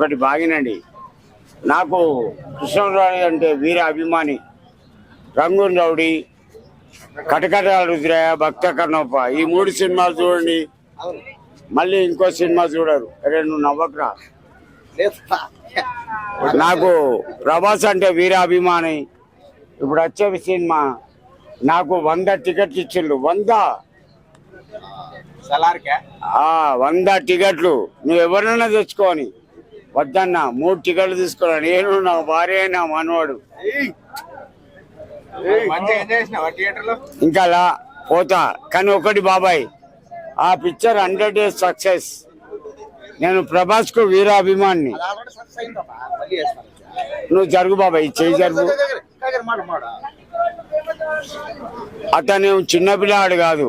ఒకటి బాగినండి. నాకు కృష్ణరావు అంటే వీర అభిమాని రంగున్ రౌడీ కటకటాల రుద్రయ భక్త కన్నప్ప ఈ మూడు సినిమాలు చూడండి. మళ్ళీ ఇంకో సినిమా చూడరు. రెండు నవ్వకరా? లేదు నాకు ప్రభాస్ అంటే వీర అభిమాని. ఇప్పుడు వచ్చే సినిమా నాకు వంద టికెట్లు ఇచ్చిండు. వంద? వంద టికెట్లు. నువ్వు ఎవరైనా తెచ్చుకోని. వద్దన్నా మూడు టికెట్లు తీసుకోరా. నేను నా భార్య నా మనవాడు. ఇంకా అలా పోతా. కానీ ఒకటి బాబాయ్ ఆ పిక్చర్ హండ్రెడ్ డేస్ సక్సెస్. నేను ప్రభాస్కు వీర అభిమాని అది ఆల్రెడీ సక్సెస్ అయిందమ్మా మళ్ళీ చేస్తాను. నువ్వు జరుగు బాబాయ్ చేయి జరుగు. కాగర్ మాట మాట అతను చిన్నపిల్లాడు కాదు.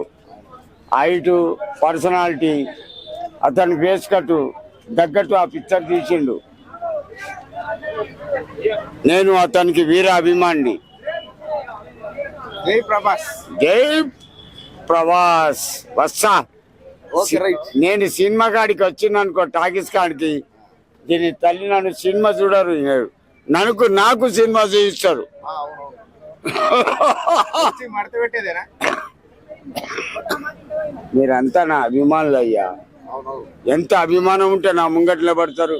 Height personality. అతని ఫేస్ కట్టు. తగ్గట్టు ఆ పిక్చర్ తీసిండు. నేను అతనికి వీర అభిమాని. జై ప్రభాస్. జై ప్రభాస్. వస్తా నేను సినిమా కాడికి వచ్చిందనుకో టాకీస్ కాడికి దీని తల్లి నన్ను సినిమా చూడరు నన్ను నాకు సినిమా చూపిస్తారు. మీరంతా నా అభిమానులు అయ్యా ఎంత అభిమానం ఉంటే నా ముంగట్లో పడతారు.